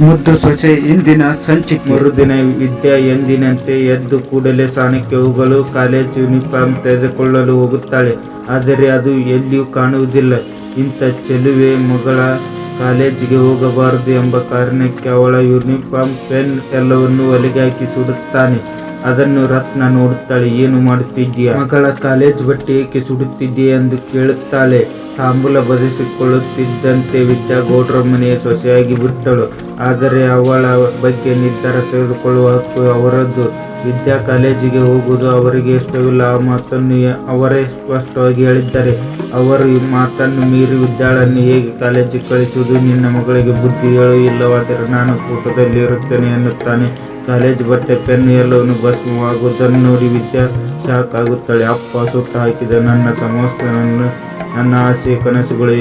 ಮುದ್ದು ಸೊಸೆ ಇಂದಿನ ಸಂಚಿಕೆ. ಮರುದಿನ ವಿದ್ಯಾ ಎಂದಿನಂತೆ ಎದ್ದು ಕೂಡಲೇ ಸ್ಥಾನಕ್ಕೆ ಹೋಗಲು ಕಾಲೇಜ್ ಯೂನಿಫಾರ್ಮ್ ತೆಗೆದುಕೊಳ್ಳಲು ಹೋಗುತ್ತಾಳೆ. ಆದರೆ ಅದು ಎಲ್ಲಿಯೂ ಕಾಣುವುದಿಲ್ಲ. ಇಂಥ ಚೆಲುವೆ ಮಗಳ ಕಾಲೇಜಿಗೆ ಹೋಗಬಾರದು ಎಂಬ ಕಾರಣಕ್ಕೆ ಅವಳ ಯೂನಿಫಾರ್ಮ್ ಪೆನ್ ಎಲ್ಲವನ್ನು ಹೊಲಿಗೆ ಹಾಕಿ ಅದನ್ನು ರತ್ನ ನೋಡುತ್ತಾಳೆ, ಏನು ಮಾಡುತ್ತಿದ್ದೀಯ? ಮಗಳ ಕಾಲೇಜ್ ಬಟ್ಟೆ ಏಕೆ ಸುಡುತ್ತಿದ್ದೀಯ? ಎಂದು ಕೇಳುತ್ತಾಳೆ. ತಾಂಬೂಲ ಬದಿಸಿಕೊಳ್ಳುತ್ತಿದ್ದಂತೆ ವಿದ್ಯಾ ಗೌಡ್ರ ಮನೆಯ ಸೊಸೆಯಾಗಿ ಬಿಟ್ಟಳು. ಆದರೆ ಅವಳ ಬಗ್ಗೆ ನಿರ್ಧಾರ ತೆಗೆದುಕೊಳ್ಳುವ ಹಕ್ಕು ಅವರದ್ದು. ವಿದ್ಯಾ ಕಾಲೇಜಿಗೆ ಹೋಗುವುದು ಅವರಿಗೆ ಇಷ್ಟವಿಲ್ಲ. ಆ ಮಾತನ್ನು ಅವರೇ ಸ್ಪಷ್ಟವಾಗಿ ಹೇಳಿದ್ದಾರೆ. ಅವರು ಈ ಮಾತನ್ನು ಮೀರಿ ವಿದ್ಯಾಳನ್ನು ಹೇಗೆ ಕಾಲೇಜಿಗೆ ಕಳಿಸುವುದು? ನಿನ್ನ ಮಗಳಿಗೆ ಬುದ್ಧಿ ಹೇಳು ಇಲ್ಲವಾದರೆ ನಾನು ಕೂಟದಲ್ಲಿ ಇರುತ್ತೇನೆ ಎನ್ನುತ್ತಾನೆ. ಕಾಲೇಜ್ ಬಟ್ಟೆ, ಪೆನ್ ಎಲ್ಲವನ್ನು ಭಸ್ಮವಾಗುವುದನ್ನು ನೋಡಿ ವಿದ್ಯಾ ಶಾಕ್ ಆಗುತ್ತಾಳೆ ಅಪ್ಪ ಸುಟ್ಟು ಹಾಕಿದ ನನ್ನ ಸಮಸ್ಯೆಯನ್ನು ನನ್ನ ಆಸೆ ಕನಸುಗಳು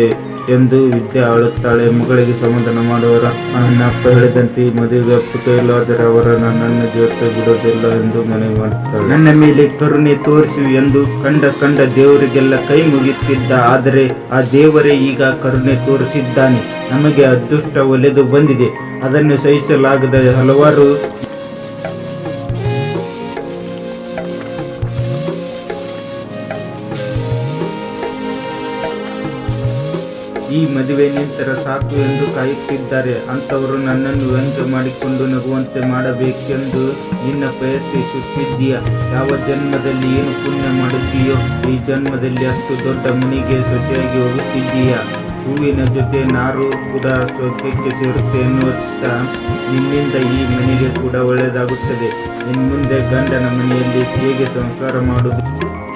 ಎಂದು ವಿದ್ಯೆ ಆಳುತ್ತಾಳೆ. ಮಗಳಿಗೆ ಸಮಾಧಾನ ಮಾಡುವರ ನನ್ನ ಅಪ್ಪ ಹೇಳಿದಂತೆ ಈ ಮದುವೆಗೆ ಆದರೆ ಅವರ ನನ್ನನ್ನು ಜೊತೆ ಬಿಡೋದಿಲ್ಲ ಎಂದು ಮನವಿ ಮಾಡುತ್ತಾಳೆ. ನನ್ನ ಮೇಲೆ ಕರುಣೆ ತೋರಿಸು ಎಂದು ಕಂಡ ಕಂಡ ದೇವರಿಗೆಲ್ಲ ಕೈ ಮುಗಿಯುತ್ತಿದ್ದ. ಆದರೆ ಆ ದೇವರೇ ಈಗ ಕರುಣೆ ತೋರಿಸಿದ್ದಾನೆ. ನಮಗೆ ಅದೃಷ್ಟ ಒಲೆದು ಬಂದಿದೆ. ಅದನ್ನು ಸಹಿಸಲಾಗದ ಹಲವಾರು ಈ ಮದುವೆ ನಿಂತರ ಸಾಕು ಎಂದು ಕಾಯುತ್ತಿದ್ದಾರೆ. ಅಂಥವರು ನನ್ನನ್ನು ವ್ಯಂಗ್ಯ ಮಾಡಿಕೊಂಡು ನಗುವಂತೆ ಮಾಡಬೇಕೆಂದು ನಿನ್ನ ಪ್ರಯತ್ನಿಸುತ್ತಿದ್ದೀಯ. ಯಾವ ಜನ್ಮದಲ್ಲಿ ಏನು ಪುಣ್ಯ ಮಾಡುತ್ತೀಯೋ, ಈ ಜನ್ಮದಲ್ಲಿ ಅಷ್ಟು ದೊಡ್ಡ ಮನೆಗೆ ಸೊಸೆಯಾಗಿ ಹೋಗುತ್ತಿದ್ದೀಯ. ಹೂವಿನ ಜೊತೆ ನಾರು ಕೂಡ ಸ್ವರ್ಗಕ್ಕೆ ಸೇರುತ್ತೆ ಎನ್ನುವತ್ತ ನಿನ್ನಿಂದ ಈ ಮನೆಗೆ ಕೂಡ ಒಳ್ಳೆಯದಾಗುತ್ತದೆ. ಇನ್ನು ಮುಂದೆ ಗಂಡನ ಮನೆಯಲ್ಲಿ ಹೇಗೆ ಸಂಸಾರ ಮಾಡುವುದು?